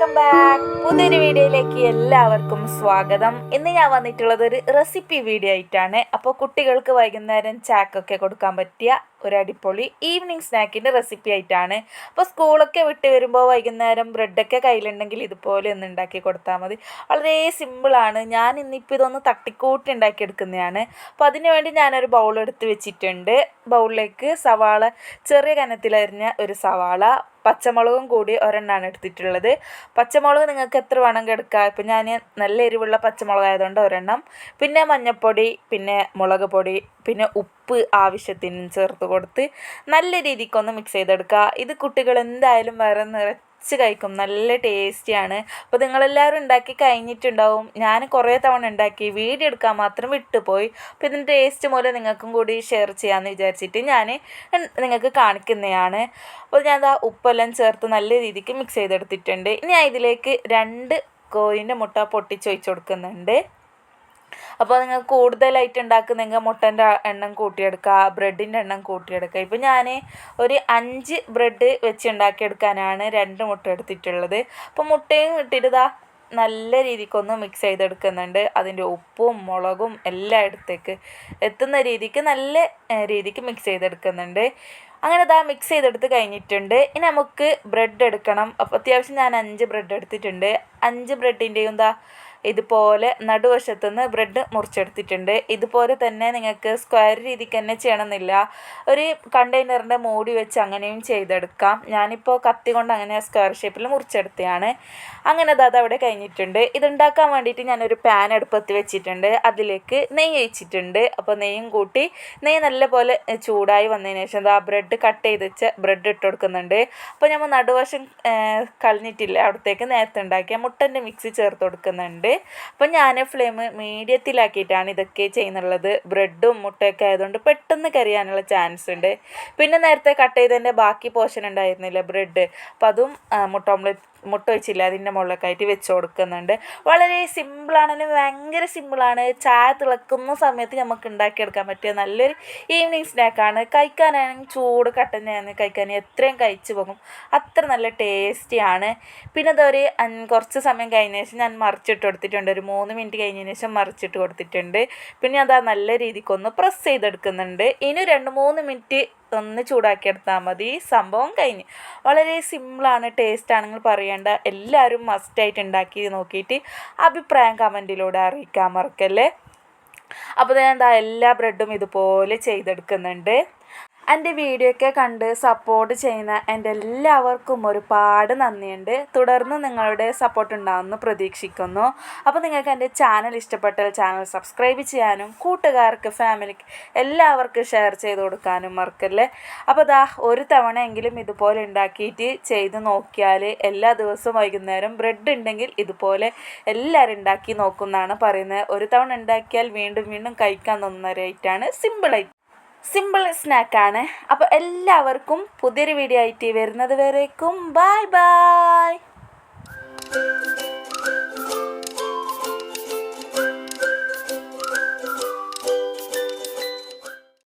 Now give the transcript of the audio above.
Welcome back. പുതിയൊരു വീഡിയോയിലേക്ക് എല്ലാവർക്കും സ്വാഗതം. ഇന്ന് ഞാൻ വന്നിട്ടുള്ളത് ഒരു റെസിപ്പി വീഡിയോ ആയിട്ടാണ്. അപ്പോൾ കുട്ടികൾക്ക് വൈകുന്നേരം ചാക്കൊക്കെ കൊടുക്കാൻ പറ്റിയ ഒരു അടിപൊളി ഈവനിങ് സ്നാക്കിന്റെ റെസിപ്പി ആയിട്ടാണ്. അപ്പോൾ സ്കൂളൊക്കെ വിട്ട് വരുമ്പോൾ വൈകുന്നേരം ബ്രെഡൊക്കെ കയ്യിലുണ്ടെങ്കിൽ ഇതുപോലെ ഒന്ന് ഉണ്ടാക്കി കൊടുത്താൽ മതി. വളരെ സിമ്പിളാണ് ഞാൻ ഇന്നിപ്പോൾ ഇതൊന്ന് തട്ടിക്കൂട്ടി ഉണ്ടാക്കിയെടുക്കുന്നതാണ്. അപ്പോൾ അതിന് വേണ്ടി ഞാനൊരു ബൗൾ എടുത്ത് വെച്ചിട്ടുണ്ട്. ബൗളിലേക്ക് സവാള ചെറിയ കനത്തിലരിഞ്ഞ ഒരു സവാള പച്ചമുളകും കൂടി ഒരെണ്ണമാണ് എടുത്തിട്ടുള്ളത്. പച്ചമുളക് നിങ്ങൾക്ക് എത്ര വേണമെങ്കിൽ എടുക്കാം ഇപ്പം ഞാൻ നല്ല എരിവുള്ള പച്ചമുളക് ആയതുകൊണ്ട് ഒരെണ്ണം. പിന്നെ മഞ്ഞൾപ്പൊടി പിന്നെ മുളക് പൊടി പിന്നെ ഉപ്പ് ആവശ്യത്തിന് ചേർത്ത് കൊടുത്ത് നല്ല രീതിക്കൊന്ന് മിക്സ് ചെയ്തെടുക്കുക. ഇത് കുട്ടികൾ എന്തായാലും വേറെ നിറച്ച് കഴിക്കും. നല്ല ടേസ്റ്റിയാണ് അപ്പോൾ നിങ്ങളെല്ലാവരും ഉണ്ടാക്കി കഴിഞ്ഞിട്ടുണ്ടാവും. ഞാൻ കുറേ തവണ ഉണ്ടാക്കി. വീഡിയോ എടുക്കാൻ മാത്രം വിട്ടുപോയി. അപ്പോൾ ഇതിന്റെ ടേസ്റ്റ് മൂലം നിങ്ങൾക്കും കൂടി ഷെയർ ചെയ്യാമെന്ന് വിചാരിച്ചിട്ട് ഞാൻ നിങ്ങൾക്ക് കാണിക്കുന്നതാണ്. അപ്പോൾ ഞാൻ ആ ഉപ്പെല്ലാം ചേർത്ത് നല്ല രീതിക്ക് മിക്സ് ചെയ്തെടുത്തിട്ടുണ്ട്. ഇനി ഇതിലേക്ക് രണ്ട് കോഴിന്റെ മുട്ട പൊട്ടിച്ചൊഴിച്ച് കൊടുക്കുന്നുണ്ട്. അപ്പോൾ നിങ്ങൾ കൂടുതലായിട്ട് ഉണ്ടാക്കുന്നെങ്കിൽ മുട്ടന്റെ എണ്ണം കൂട്ടിയെടുക്കുക ബ്രെഡിന്റെ എണ്ണം കൂട്ടിയെടുക്കുക. ഇപ്പോൾ ഞാൻ ഒരു അഞ്ച് ബ്രെഡ് വെച്ച് ഉണ്ടാക്കിയെടുക്കാനാണ് രണ്ട് മുട്ട എടുത്തിട്ടുള്ളത്. അപ്പോൾ മുട്ടയും ഇട്ടിരുതാ നല്ല രീതിക്കൊന്ന് മിക്സ് ചെയ്തെടുക്കുന്നുണ്ട്. അതിന്റെ ഉപ്പും മുളകും എല്ലാം എടുത്തേക്ക് എത്തുന്ന രീതിക്ക് നല്ല രീതിക്ക് മിക്സ് ചെയ്തെടുക്കുന്നുണ്ട്. അങ്ങനെ ഇതാ മിക്സ് ചെയ്തെടുത്ത് കഴിഞ്ഞിട്ടുണ്ട്. ഇനി നമുക്ക് ബ്രെഡ് എടുക്കണം. അപ്പോൾ അത്യാവശ്യം ഞാൻ അഞ്ച് ബ്രെഡ് എടുത്തിട്ടുണ്ട്. അഞ്ച് ബ്രെഡിന്റെയും എന്താ ഇതുപോലെ നടുവശത്തു നിന്ന് ബ്രെഡ് മുറിച്ചെടുത്തിട്ടുണ്ട്. ഇതുപോലെ തന്നെ നിങ്ങൾക്ക് സ്ക്വയർ രീതിക്ക് തന്നെ ചെയ്യണമെന്നില്ല. ഒരു കണ്ടെയ്നറിന്റെ മൂടി വെച്ച് അങ്ങനെയും ചെയ്തെടുക്കാം. ഞാനിപ്പോൾ കത്തി കൊണ്ട് അങ്ങനെ സ്ക്വയർ ഷേപ്പിൽ മുറിച്ചെടുത്തതാണ് അങ്ങനെ അത് അവിടെ കഴിഞ്ഞിട്ടുണ്ട്. ഇതുണ്ടാക്കാൻ വേണ്ടിയിട്ട് ഞാനൊരു പാൻ അടുപ്പത്ത് വെച്ചിട്ടുണ്ട്. അതിലേക്ക് നെയ്യ് ഒഴിച്ചിട്ടുണ്ട്. അപ്പോൾ നെയ്യും കൂട്ടി നെയ്യ് നല്ലപോലെ ചൂടായി വന്നതിന് ശേഷം ആ ബ്രെഡ് കട്ട് ചെയ്ത് വെച്ച് ബ്രെഡ് ഇട്ട് കൊടുക്കുന്നുണ്ട്. അപ്പോൾ നമ്മൾ നടുവശം കളഞ്ഞിട്ടില്ല. അവിടത്തേക്ക് നേരത്തെ ഉണ്ടാക്കിയ മുട്ടന്റെ മിക്സി ചേർത്ത് കൊടുക്കുന്നുണ്ട്. അപ്പം ഞാൻ ഫ്ലെയിം മീഡിയത്തിലാക്കിയിട്ടാണ് ഇതൊക്കെ ചെയ്യുന്നുള്ളത്. ബ്രെഡും മുട്ടയൊക്കെ ആയതുകൊണ്ട് പെട്ടെന്ന് കരിയാനുള്ള ചാൻസ് ഉണ്ട്. പിന്നെ നേരത്തെ കട്ട് ചെയ്തതിന്റെ ബാക്കി പോർഷൻ ഉണ്ടായിരുന്നില്ല ബ്രെഡ്? അപ്പം അതും മുട്ട ഓംലെറ്റ് മുട്ട വെച്ചില്ല അതിന്റെ മുകളിലൊക്കെ ആയിട്ട് വെച്ച് കൊടുക്കുന്നുണ്ട്. വളരെ സിമ്പിളാണ് ഭയങ്കര സിമ്പിളാണ് ചായ തിളക്കുന്ന സമയത്ത് നമുക്ക് ഉണ്ടാക്കിയെടുക്കാൻ പറ്റിയ നല്ലൊരു ഈവനിങ് സ്നാക്കാണ് കഴിക്കാനാണെങ്കിൽ ചൂട് കട്ടൻ ചായ കഴിക്കാൻ. എത്രയും കഴിച്ചു പോകും. അത്ര നല്ല ടേസ്റ്റിയാണ് പിന്നെ അതൊരു കുറച്ച് സമയം കഴിഞ്ഞ ശേഷം ഞാൻ മറിച്ചിട്ട് കൊടുത്തിട്ടുണ്ട്. ഒരു മൂന്ന് മിനിറ്റ് കഴിഞ്ഞതിന് ശേഷം മറിച്ചിട്ട് കൊടുത്തിട്ടുണ്ട്. പിന്നെ അതാ നല്ല രീതിക്കൊന്ന് പ്രസ് ചെയ്തെടുക്കുന്നുണ്ട്. ഇനി രണ്ട് മൂന്ന് മിനിറ്റ് ഒന്ന് ചൂടാക്കിയെടുത്താൽ മതി. സംഭവം കഴിഞ്ഞ്. വളരെ സിമ്പിളാണ് ടേസ്റ്റ് ആണെങ്കിൽ പറയേണ്ട. എല്ലാവരും മസ്റ്റായിട്ട് ഉണ്ടാക്കി നോക്കിയിട്ട് അഭിപ്രായം കമന്റിലൂടെ അറിയിക്കാൻ മറക്കല്ലേ? അപ്പോൾ ഞാൻ എന്താ എല്ലാ ബ്രെഡും ഇതുപോലെ ചെയ്തെടുക്കുന്നുണ്ട്. എന്റെ വീഡിയോ ഒക്കെ കണ്ട് സപ്പോർട്ട് ചെയ്യുന്ന എന്റെ എല്ലാവർക്കും ഒരുപാട് നന്ദിയുണ്ട്. തുടർന്ന് നിങ്ങളുടെ സപ്പോർട്ട് ഉണ്ടാകുമെന്ന് പ്രതീക്ഷിക്കുന്നു. അപ്പോൾ നിങ്ങൾക്ക് എന്റെ ചാനൽ ഇഷ്ടപ്പെട്ടാൽ ചാനൽ സബ്സ്ക്രൈബ് ചെയ്യാനും കൂട്ടുകാർക്ക് ഫാമിലിക്ക് എല്ലാവർക്കും ഷെയർ ചെയ്ത് കൊടുക്കാനും മറക്കല്ലേ? അപ്പോൾ ദാ ഒരു തവണയെങ്കിലും ഇതുപോലെ ഉണ്ടാക്കിയിട്ട് ചെയ്ത് നോക്കിയാൽ എല്ലാ ദിവസവും വൈകുന്നേരം ബ്രെഡ് ഉണ്ടെങ്കിൽ ഇതുപോലെ എല്ലാവരും ഉണ്ടാക്കി നോക്കുന്നതാണ് പറയുന്നത്. ഒരു തവണ ഉണ്ടാക്കിയാൽ വീണ്ടും വീണ്ടും കഴിക്കാൻ സിമ്പിൾ സിമ്പിളായിട്ട് സിമ്പിൾ സ്നാക്കാണ് അപ്പോൾ എല്ലാവർക്കും പുതിയൊരു വീഡിയോ ആയിട്ട് വരുന്നത് വരേക്കും. Bye bye